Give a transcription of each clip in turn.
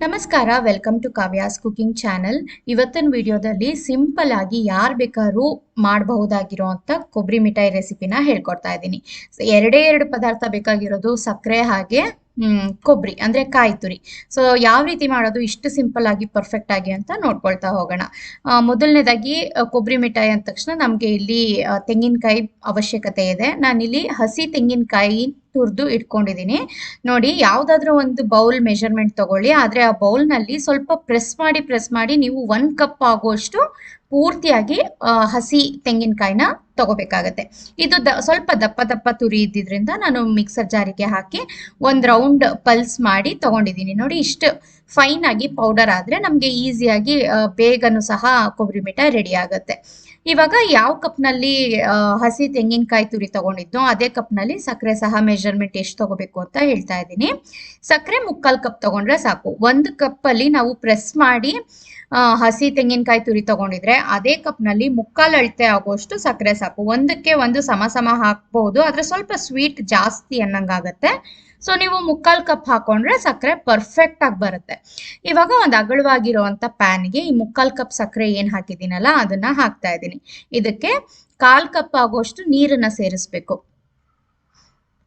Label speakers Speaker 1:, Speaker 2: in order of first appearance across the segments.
Speaker 1: ನಮಸ್ಕಾರ welcome to Kavya's cooking channel ಇವತ್ತಿನ ವಿಡಿಯೋದಲ್ಲಿ ಸಿಂಪಲ್ ಆಗಿ ಯಾರು ಬೇಕಾದ್ರೂ ಮಾಡಬಹುದಾಗಿರುವಂಥ ಕೊಬ್ಬರಿ ಮಿಠಾಯಿ ರೆಸಿಪಿನ ಹೇಳ್ಕೊಡ್ತಾ ಇದ್ದೀನಿ. ಎರಡೇ ಎರಡು ಪದಾರ್ಥ ಬೇಕಾಗಿರೋದು ಸಕ್ಕರೆ ಹಾಗೆ ಕೊಬ್ಬರಿ ಅಂದ್ರೆ ಕಾಯಿ ತುರಿ ಸೊ ಯಾವ ರೀತಿ ಮಾಡೋದು ಇಷ್ಟು ಸಿಂಪಲ್ ಆಗಿ ಪರ್ಫೆಕ್ಟ್ ಆಗಿ ಅಂತ ನೋಡ್ಕೊಳ್ತಾ ಹೋಗೋಣ. ಮೊದಲನೇದಾಗಿ ಕೊಬ್ಬರಿ ಮಿಠಾಯಿ ಅಂದ ತಕ್ಷಣ ನಮಗೆ ಇಲ್ಲಿ ತೆಂಗಿನಕಾಯಿ ಅವಶ್ಯಕತೆ ಇದೆ. ನಾನಿಲ್ಲಿ ಹಸಿ ತೆಂಗಿನಕಾಯಿ ತುರಿದು ಇಟ್ಕೊಂಡಿದ್ದೀನಿ ನೋಡಿ, ಯಾವುದಾದ್ರೂ ಒಂದು ಬೌಲ್ ಮೆಷರ್ಮೆಂಟ್ ತಗೊಳ್ಳಿ. ಆದರೆ ಆ ಬೌಲ್ನಲ್ಲಿ ಸ್ವಲ್ಪ ಪ್ರೆಸ್ ಮಾಡಿ ಪ್ರೆಸ್ ಮಾಡಿ ನೀವು ಒನ್ ಕಪ್ ಆಗುವಷ್ಟು ಪೂರ್ತಿಯಾಗಿ ಹಸಿ ತೆಂಗಿನಕಾಯಿನ ತಗೋಬೇಕಾಗತ್ತೆ. ಇದು ದ, ಸ್ವಲ್ಪ ದಪ್ಪ ದಪ್ಪ ತುರಿ ಇದ್ದಿದ್ರಿಂದ ನಾನು ಮಿಕ್ಸರ್ ಜಾರಿಗೆ ಹಾಕಿ ಒಂದು ರೌಂಡ್ ಪಲ್ಸ್ ಮಾಡಿ ತಗೊಂಡಿದ್ದೀನಿ. ನೋಡಿ ಇಷ್ಟು ಫೈನ್ ಆಗಿ ಪೌಡರ್ ಆದರೆ ನಮಗೆ ಈಸಿಯಾಗಿ ಬೇಗನೂ ಸಹ ಕೊಬ್ಬರಿ ಮಿಠಾಯಿ ರೆಡಿ ಆಗುತ್ತೆ. ಇವಾಗ ಯಾವ ಕಪ್ನಲ್ಲಿ ಹಸಿ ತೆಂಗಿನಕಾಯಿ ತುರಿ ತಗೊಂಡಿದ್ನೋ ಅದೇ ಕಪ್ನಲ್ಲಿ ಸಕ್ಕರೆ ಸಹ ಮೆಜರ್ಮೆಂಟ್ ಎಷ್ಟು ತಗೋಬೇಕು ಅಂತ ಹೇಳ್ತಾ ಇದ್ದೀನಿ. ಸಕ್ಕರೆ ಮುಕ್ಕಾಲು ಕಪ್ ತಗೊಂಡ್ರೆ ಸಾಕು. ಒಂದು ಕಪ್ಪಲ್ಲಿ ನಾವು ಪ್ರೆಸ್ ಮಾಡಿ ಹಸಿ ತೆಂಗಿನಕಾಯಿ ತುರಿ ತಗೊಂಡಿದ್ರೆ ಅದೇ ಕಪ್ನಲ್ಲಿ ಮುಕ್ಕಾಲು ಅಳತೆ ಆಗುವಷ್ಟು ಸಕ್ಕರೆ ಸಾಕು. ಒಂದಕ್ಕೆ ಒಂದು ಸಮ ಸಮ ಹಾಕ್ಬಹುದು ಆದ್ರೆ ಸ್ವಲ್ಪ ಸ್ವೀಟ್ ಜಾಸ್ತಿ ಅನ್ನಂಗಾಗತ್ತೆ. ಸೊ ನೀವು ಮುಕ್ಕಾಲು ಕಪ್ ಹಾಕೊಂಡ್ರೆ ಸಕ್ಕರೆ ಪರ್ಫೆಕ್ಟ್ ಆಗಿ ಬರುತ್ತೆ. ಇವಾಗ ಒಂದು ಅಗಲವಾಗಿರುವಂತ ಪ್ಯಾನ್ಗೆ ಈ ಮುಕ್ಕಾಲು ಕಪ್ ಸಕ್ಕರೆ ಏನು ಹಾಕಿದ್ದೀನಲ್ಲ, ಅದನ್ನ ಹಾಕ್ತಾ ಇದ್ದೀನಿ. ಇದಕ್ಕೆ ಕಾಲ್ ಕಪ್ ಆಗುವಷ್ಟು ನೀರನ್ನ ಸೇರಿಸ್ಬೇಕು.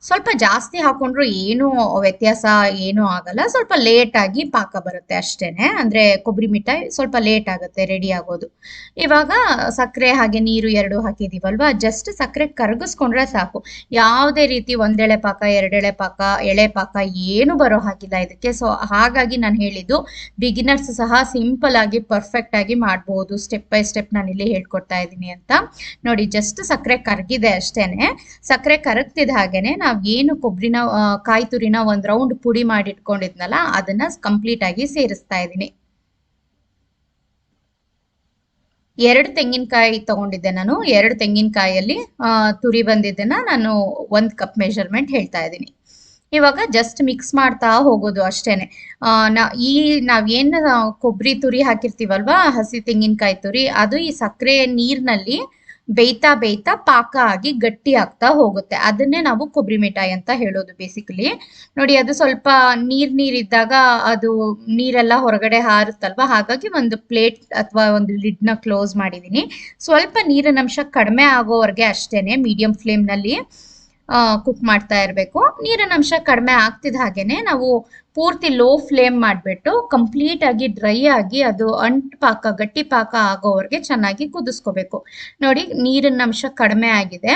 Speaker 1: ಸ್ವಲ್ಪ ಜಾಸ್ತಿ ಹಾಕೊಂಡ್ರು ಏನು ವ್ಯತ್ಯಾಸ ಏನೂ ಆಗಲ್ಲ. ಸ್ವಲ್ಪ ಲೇಟ್ ಆಗಿ ಪಾಕ ಬರುತ್ತೆ ಅಷ್ಟೇನೆ. ಅಂದ್ರೆ ಕೊಬ್ಬರಿ ಮಿಠಾಯಿ ಸ್ವಲ್ಪ ಲೇಟ್ ಆಗುತ್ತೆ ರೆಡಿ ಆಗೋದು. ಇವಾಗ ಸಕ್ಕರೆ ಹಾಗೆ ನೀರು ಎರಡು ಹಾಕಿದೀವಲ್ವಾ? ಜಸ್ಟ್ ಸಕ್ಕರೆ ಕರಗಿಸ್ಕೊಂಡ್ರೆ ಸಾಕು. ಯಾವುದೇ ರೀತಿ ಒಂದೆಳೆ ಪಾಕ, ಎರಡೆಳೆ ಪಾಕ, ಎಳೆ ಪಾಕ ಏನು ಬರೋ ಹಾಗಿಲ್ಲ ಇದಕ್ಕೆ. ಸೊ ಹಾಗಾಗಿ ನಾನು ಹೇಳಿದ್ದು ಬಿಗಿನರ್ಸ್ ಸಹ ಸಿಂಪಲ್ ಆಗಿ ಪರ್ಫೆಕ್ಟ್ ಆಗಿ ಮಾಡ್ಬೋದು. ಸ್ಟೆಪ್ ಬೈ ಸ್ಟೆಪ್ ನಾನು ಇಲ್ಲಿ ಹೇಳ್ಕೊಡ್ತಾ ಇದ್ದೀನಿ ಅಂತ. ನೋಡಿ ಜಸ್ಟ್ ಸಕ್ಕರೆ ಕರಗಿದೆ ಅಷ್ಟೇನೆ. ಸಕ್ಕರೆ ಕರಗ್ತಿದ ಹಾಗೇನೆ ನಾವ್ ಏನು ಕೊಬ್ಬರಿನ ಕಾಯಿ ತುರಿನ ಒಂದ್ ರೌಂಡ್ ಪುಡಿ ಮಾಡಿ ಇಟ್ಕೊಂಡಿದ್ನಲ್ಲ ಅದನ್ನ ಕಂಪ್ಲೀಟ್ ಆಗಿ ಸೇರಿಸ್ತಾ ಇದ್ದೀನಿ. ಎರಡು ತೆಂಗಿನಕಾಯಿ ತಗೊಂಡಿದ್ದೆ ನಾನು. ಎರಡು ತೆಂಗಿನಕಾಯಲ್ಲಿ ತುರಿ ಬಂದಿದ್ದನ್ನ ನಾನು ಒಂದ್ ಕಪ್ ಮೆಷರ್ಮೆಂಟ್ ಹೇಳ್ತಾ ಇದ್ದೀನಿ. ಇವಾಗ ಜಸ್ಟ್ ಮಿಕ್ಸ್ ಮಾಡ್ತಾ ಹೋಗೋದು ಅಷ್ಟೇನೆ. ನಾ, ಈ ನಾವೇನು ಕೊಬ್ಬರಿ ತುರಿ ಹಾಕಿರ್ತೀವಲ್ವಾ, ಹಸಿ ತೆಂಗಿನಕಾಯಿ ತುರಿ, ಅದು ಈ ಸಕ್ಕರೆ ನೀರ್ನಲ್ಲಿ ಬೇಯ್ತಾ ಬೇಯ್ತಾ ಪಾಕ ಆಗಿ ಗಟ್ಟಿ ಆಗ್ತಾ ಹೋಗುತ್ತೆ. ಅದನ್ನೇ ನಾವು ಕೊಬ್ಬರಿ ಮಿಠಾಯಿ ಅಂತ ಹೇಳೋದು ಬೇಸಿಕಲಿ ನೋಡಿ, ಅದು ಸ್ವಲ್ಪ ನೀರ್ ನೀರಿದ್ದಾಗ ಅದು ನೀರೆಲ್ಲ ಹೊರಗಡೆ ಹಾರುತ್ತಲ್ವಾ? ಹಾಗಾಗಿ ಒಂದು ಪ್ಲೇಟ್ ಅಥವಾ ಒಂದು ಲಿಡ್ನ ಕ್ಲೋಸ್ ಮಾಡಿದ್ದೀನಿ ಸ್ವಲ್ಪ ನೀರಿನ ಅಂಶ ಕಡಿಮೆ ಆಗೋವರೆಗೆ ಅಷ್ಟೇನೆ ಮೀಡಿಯಂ ಫ್ಲೇಮ್ನಲ್ಲಿ ಕುಕ್ ಮಾಡ್ತಾ ಇರಬೇಕು. ನೀರಿನ ಅಂಶ ಕಡಿಮೆ ಆಗ್ತಿದ್ದ ಹಾಗೇನೆ ನಾವು ಪೂರ್ತಿ ಲೋ ಫ್ಲೇಮ್ ಮಾಡಿಬಿಟ್ಟು ಕಂಪ್ಲೀಟ್ ಆಗಿ ಡ್ರೈ ಆಗಿ ಅದು ಅಂಟ್ ಪಾಕ ಗಟ್ಟಿ ಪಾಕ ಆಗೋವರೆಗೆ ಚೆನ್ನಾಗಿ ಕುದಿಸ್ಕೋಬೇಕು. ನೋಡಿ, ನೀರಿನ ಅಂಶ ಕಡಿಮೆ ಆಗಿದೆ.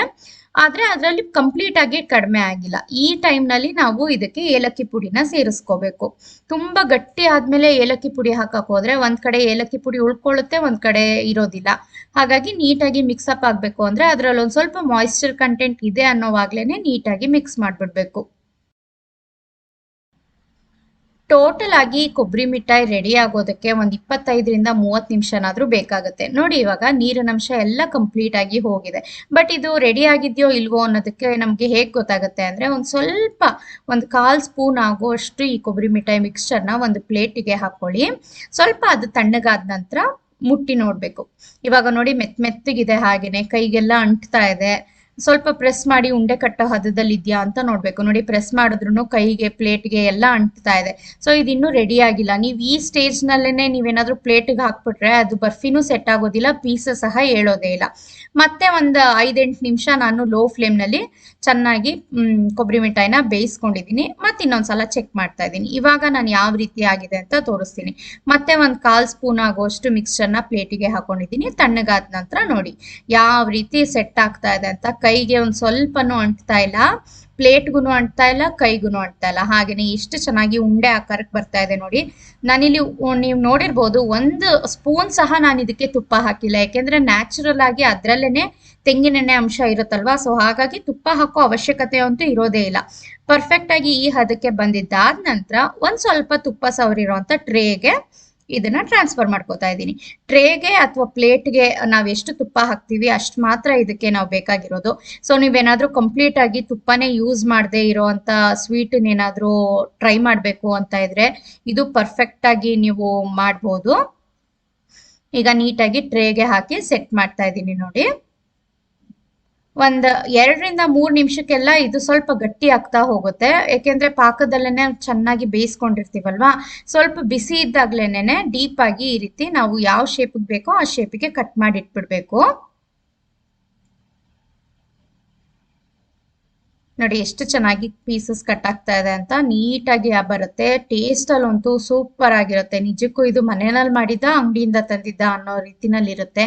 Speaker 1: ಆದ್ರೆ ಅದರಲ್ಲಿ ಕಂಪ್ಲೀಟ್ ಆಗಿ ಕಡಿಮೆ ಆಗಿಲ್ಲ. ಈ ಟೈಮ್ನಲ್ಲಿ ನಾವು ಇದಕ್ಕೆ ಏಲಕ್ಕಿ ಪುಡಿನ ಸೇರಿಸ್ಕೋಬೇಕು. ತುಂಬಾ ಗಟ್ಟಿ ಆದ್ಮೇಲೆ ಏಲಕ್ಕಿ ಪುಡಿ ಹಾಕಕ್ ಹೋದ್ರೆ ಒಂದ್ ಕಡೆ ಏಲಕ್ಕಿ ಪುಡಿ ಉಳ್ಕೊಳ್ಳುತ್ತೆ, ಒಂದ್ ಕಡೆ ಇರೋದಿಲ್ಲ. ಹಾಗಾಗಿ ನೀಟಾಗಿ ಮಿಕ್ಸ್ ಅಪ್ ಆಗ್ಬೇಕು ಅಂದ್ರೆ ಅದ್ರಲ್ಲಿ ಒಂದ್ ಸ್ವಲ್ಪ ಮಾಯಿಶ್ಚರ್ ಕಂಟೆಂಟ್ ಇದೆ ಅನ್ನೋವಾಗ್ಲೇನೆ ನೀಟಾಗಿ ಮಿಕ್ಸ್ ಮಾಡ್ಬಿಡ್ಬೇಕು. ಟೋಟಲ್ ಆಗಿ ಕೊಬ್ಬರಿ ಮಿಠಾಯಿ ರೆಡಿ ಆಗೋದಕ್ಕೆ ಒಂದು ಇಪ್ಪತ್ತೈದರಿಂದ ಮೂವತ್ತು ನಿಮಿಷನಾದರೂ ಬೇಕಾಗುತ್ತೆ. ನೋಡಿ ಇವಾಗ ನೀರಿನ ಅಂಶ ಎಲ್ಲ ಕಂಪ್ಲೀಟ್ ಆಗಿ ಹೋಗಿದೆ. ಬಟ್ ಇದು ರೆಡಿ ಆಗಿದೆಯೋ ಇಲ್ವೋ ಅನ್ನೋದಕ್ಕೆ ನಮಗೆ ಹೇಗೆ ಗೊತ್ತಾಗುತ್ತೆ ಅಂದ್ರೆ ಒಂದು ಸ್ವಲ್ಪ ಒಂದು ಕಾಲು ಸ್ಪೂನ್ ಆಗುವಷ್ಟು ಈ ಕೊಬ್ಬರಿ ಮಿಠಾಯಿ ಮಿಕ್ಸ್ಚರ್ನ ಒಂದು ಪ್ಲೇಟಿಗೆ ಹಾಕೊಳ್ಳಿ. ಸ್ವಲ್ಪ ಅದು ತಣ್ಣಗಾದ ನಂತರ ಮುಟ್ಟಿ ನೋಡಬೇಕು. ಇವಾಗ ನೋಡಿ ಮೆತ್ ಮೆತ್ತಗಿದೆ ಹಾಗೆಯೇ ಕೈಗೆಲ್ಲ ಅಂಟ್ತಾ ಇದೆ. ಸ್ವಲ್ಪ ಪ್ರೆಸ್ ಮಾಡಿ ಉಂಡೆ ಕಟ್ಟೋ ಹದದಲ್ಲಿ ಇದೆಯಾ ಅಂತ ನೋಡ್ಬೇಕು. ನೋಡಿ ಪ್ರೆಸ್ ಮಾಡಿದ್ರು ಕೈಗೆ ಪ್ಲೇಟ್ಗೆ ಎಲ್ಲ ಅಂಟ್ತಾ ಇದೆ. ಸೊ ಇದು ಇನ್ನೂ ರೆಡಿ ಆಗಿಲ್ಲ. ನೀವು ಈ ಸ್ಟೇಜ್ ನಲ್ಲೇನೆ ಪ್ಲೇಟ್ಗೆ ಹಾಕ್ಬಿಟ್ರೆ ಅದು ಬರ್ಫಿನೂ ಸೆಟ್ ಆಗೋದಿಲ್ಲ ಪೀಸ ಸಹ ಹೇಳೋದೇ ಇಲ್ಲ. ಮತ್ತೆ ಒಂದು ಐದೆಂಟು ನಿಮಿಷ ನಾನು ಲೋ ಫ್ಲೇಮ್ನಲ್ಲಿ ಚೆನ್ನಾಗಿ, ಹ್ಮ್, ಕೊಬ್ಬರಿ ಮಿಠಾಯಿನ ಬೇಯಿಸ್ಕೊಂಡಿದ್ದೀನಿ. ಮತ್ತೆ ಇನ್ನೊಂದ್ಸಲ ಚೆಕ್ ಮಾಡ್ತಾ ಇದ್ದೀನಿ. ಇವಾಗ ನಾನು ಯಾವ ರೀತಿ ಆಗಿದೆ ಅಂತ ತೋರಿಸ್ತೀನಿ. ಮತ್ತೆ ಒಂದು ಕಾಲ್ ಸ್ಪೂನ್ ಆಗುವಷ್ಟು ಮಿಕ್ಸ್ಚರ್ನ ಪ್ಲೇಟಿಗೆ ಹಾಕೊಂಡಿದ್ದೀನಿ. ತಣ್ಣಗಾದ ನಂತರ ನೋಡಿ, ಯಾವ ರೀತಿ ಸೆಟ್ ಆಗ್ತಾ ಇದೆ ಅಂತ ಕೈಗೆ ಒಂದು ಸ್ವಲ್ಪನೂ ಅಂಟ್ತಾ ಇಲ್ಲ ಪ್ಲೇಟ್ಗೂ ಅಂಟ್ತಾ ಇಲ್ಲ ಕೈಗೂ ಅಂಟ್ತಾ ಇಲ್ಲ. ಹಾಗೇನೆ ಇಷ್ಟು ಚೆನ್ನಾಗಿ ಉಂಡೆ ಆಕಾರಕ್ಕೆ ಬರ್ತಾ ಇದೆ ನೋಡಿ. ನಾನಿಲ್ಲಿ ನೀವ್ ನೋಡಿರ್ಬೋದು ಒಂದು ಸ್ಪೂನ್ ಸಹ ನಾನು ಇದಕ್ಕೆ ತುಪ್ಪ ಹಾಕಿಲ್ಲ. ಯಾಕೆಂದ್ರೆ ನ್ಯಾಚುರಲ್ ಆಗಿ ಅದ್ರಲ್ಲೇನೆ ತೆಂಗಿನೆಣ್ಣೆ ಅಂಶ ಇರುತ್ತಲ್ವಾ? ಸೊ ಹಾಗಾಗಿ ತುಪ್ಪ ಹಾಕೋ ಅವಶ್ಯಕತೆ ಅಂತೂ ಇರೋದೇ ಇಲ್ಲ. ಪರ್ಫೆಕ್ಟ್ ಆಗಿ ಈ ಹದಕ್ಕೆ ಬಂದಿದ್ದಾದ ನಂತರ ಒಂದ್ ಸ್ವಲ್ಪ ತುಪ್ಪ ಸವರಿರುವಂತ ಟ್ರೇಗೆ ಇದನ್ನ ಟ್ರಾನ್ಸ್ಫರ್ ಮಾಡ್ಕೋತಾ ಇದ್ದೀನಿ. ಟ್ರೇಗೆ ಅಥವಾ ಪ್ಲೇಟ್ಗೆ ನಾವು ಎಷ್ಟು ತುಪ್ಪ ಹಾಕ್ತೀವಿ ಅಷ್ಟು ಮಾತ್ರ ಇದಕ್ಕೆ ನಾವು ಬೇಕಾಗಿರೋದು. ಸೊ ನೀವೇನಾದ್ರೂ ಕಂಪ್ಲೀಟ್ ಆಗಿ ತುಪ್ಪನೇ ಯೂಸ್ ಮಾಡದೆ ಇರೋವಂಥ ಸ್ವೀಟ್ ಏನಾದ್ರೂ ಟ್ರೈ ಮಾಡಬೇಕು ಅಂತ ಇದ್ರೆ ಇದು ಪರ್ಫೆಕ್ಟ್ ಆಗಿ ನೀವು ಮಾಡ್ಬೋದು. ಈಗ ನೀಟಾಗಿ ಟ್ರೇಗೆ ಹಾಕಿ ಸೆಟ್ ಮಾಡ್ತಾ ಇದ್ದೀನಿ ನೋಡಿ. ಒಂದು ಎರಡರಿಂದ ಮೂರ್ ನಿಮಿಷಕ್ಕೆಲ್ಲ ಇದು ಸ್ವಲ್ಪ ಗಟ್ಟಿ ಆಗ್ತಾ ಹೋಗುತ್ತೆ. ಯಾಕೆಂದ್ರೆ ಪಾಕದಲ್ಲೇನೆ ಚೆನ್ನಾಗಿ ಬೇಯಿಸ್ಕೊಂಡಿರ್ತೀವಲ್ವಾ? ಸ್ವಲ್ಪ ಬಿಸಿ ಇದ್ದಾಗ್ಲೇನೆ ಡೀಪ್ ಆಗಿ ಈ ರೀತಿ ನಾವು ಯಾವ ಶೇಪಿಗೆ ಬೇಕೋ ಆ ಶೇಪಿಗೆ ಕಟ್ ಮಾಡಿ ಇಟ್ಬಿಡ್ಬೇಕು ನೋಡಿ ಎಷ್ಟು ಚೆನ್ನಾಗಿ ಪೀಸಸ್ ಕಟ್ ಆಗ್ತಾ ಇದೆ ಅಂತ ನೀಟಾಗಿ ಬರುತ್ತೆ. ಟೇಸ್ಟ್ ಅಲ್ಲಂತೂ ಸೂಪರ್ ಆಗಿರುತ್ತೆ. ನಿಜಕ್ಕೂ ಇದು ಮನೆಯಲ್ಲಿ ಮಾಡಿದ್ದ, ಅಂಗಡಿಯಿಂದ ತಂದಿದ್ದ ಅನ್ನೋ ರೀತಿನಲ್ಲಿ ಇರುತ್ತೆ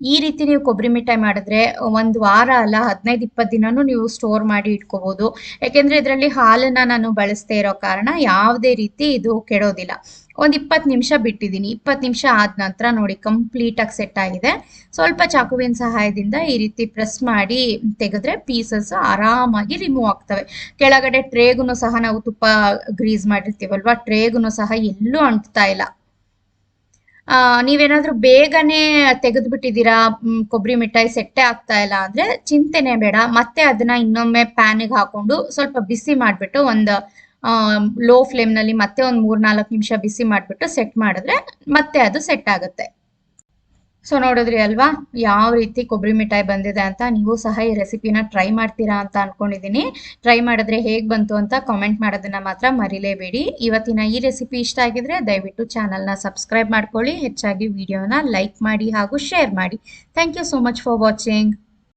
Speaker 1: ಈ ರೀತಿ ನೀವು ಕೊಬ್ಬರಿ ಮಿಠಾಯಿ ಮಾಡಿದ್ರೆ ಒಂದು ವಾರ ಅಲ್ಲ, ಹದಿನೈದು, ಇಪ್ಪತ್ತು ದಿನನೂ ನೀವು ಸ್ಟೋರ್ ಮಾಡಿ ಇಟ್ಕೋಬಹುದು ಯಾಕೆಂದ್ರೆ ಇದರಲ್ಲಿ ಹಾಲನ್ನ ನಾನು ಬಳಸ್ತಾ ಇರೋ ಕಾರಣ ಯಾವುದೇ ರೀತಿ ಇದು ಕೆಡೋದಿಲ್ಲ. ಒಂದು ಇಪ್ಪತ್ತು ನಿಮಿಷ ಬಿಟ್ಟಿದ್ದೀನಿ. ಇಪ್ಪತ್ತು ನಿಮಿಷ ಆದ ನಂತರ ನೋಡಿ ಕಂಪ್ಲೀಟ್ ಆಗಿ ಸೆಟ್ ಆಗಿದೆ. ಸ್ವಲ್ಪ ಚಾಕುವಿನ ಸಹಾಯದಿಂದ ಈ ರೀತಿ ಪ್ರೆಸ್ ಮಾಡಿ ತೆಗೆದ್ರೆ ಪೀಸಸ್ ಆರಾಮಾಗಿ ರಿಮೂವ್ ಆಗ್ತವೆ. ಕೆಳಗಡೆ ಟ್ರೇಗೂ ಸಹ ನಾವು ತುಪ್ಪ ಗ್ರೀಸ್ ಮಾಡಿರ್ತೀವಲ್ವಾ ಟ್ರೇಗೂ ಸಹ ಎಲ್ಲೂ ಅಂಟ್ತಾ ಇಲ್ಲ. ನೀವೇನಾದ್ರೂ ಬೇಗನೆ ತೆಗೆದು ಬಿಟ್ಟಿದ್ದೀರಾ ಕೊಬ್ಬರಿ ಮಿಠಾಯಿ ಸೆಟ್ಟೆ ಆಗ್ತಾ ಇಲ್ಲ ಅಂದ್ರೆ ಚಿಂತೆನೆ ಬೇಡ. ಮತ್ತೆ ಅದನ್ನ ಇನ್ನೊಮ್ಮೆ ಪ್ಯಾನಿಗೆ ಹಾಕೊಂಡು ಸ್ವಲ್ಪ ಬಿಸಿ ಮಾಡಿಬಿಟ್ಟು ಒಂದು ಲೋ ಫ್ಲೇಮ್ನಲ್ಲಿ ಮತ್ತೆ ಒಂದು ಮೂರ್ನಾಲ್ಕು ನಿಮಿಷ ಬಿಸಿ ಮಾಡಿಬಿಟ್ಟು ಸೆಟ್ ಮಾಡಿದ್ರೆ ಮತ್ತೆ ಅದು ಸೆಟ್ ಆಗುತ್ತೆ. ಸೊ ನೋಡಿದ್ರಿ ಅಲ್ವಾ? ಯಾವ ರೀತಿ ಕೊಬ್ಬರಿ ಮಿಠಾಯಿ ಬಂದಿದೆ ಅಂತ ನೀವು ಸಹ ಈ ರೆಸಿಪಿನ ಟ್ರೈ ಮಾಡ್ತೀರಾ ಅಂತ ಅನ್ಕೊಂಡಿದ್ದೀನಿ. ಟ್ರೈ ಮಾಡಿದ್ರೆ ಹೇಗೆ ಬಂತು ಅಂತ ಕಾಮೆಂಟ್ ಮಾಡೋದನ್ನ ಮಾತ್ರ ಮರಿಲೇಬೇಡಿ. ಇವತ್ತಿನ ಈ ರೆಸಿಪಿ ಇಷ್ಟ ಆಗಿದ್ರೆ ದಯವಿಟ್ಟು ಚಾನಲ್ನ ಸಬ್ಸ್ಕ್ರೈಬ್ ಮಾಡ್ಕೊಳ್ಳಿ. ಹೆಚ್ಚಾಗಿ ವಿಡಿಯೋನ ಲೈಕ್ ಮಾಡಿ ಹಾಗೂ ಶೇರ್ ಮಾಡಿ. Thank you so much for watching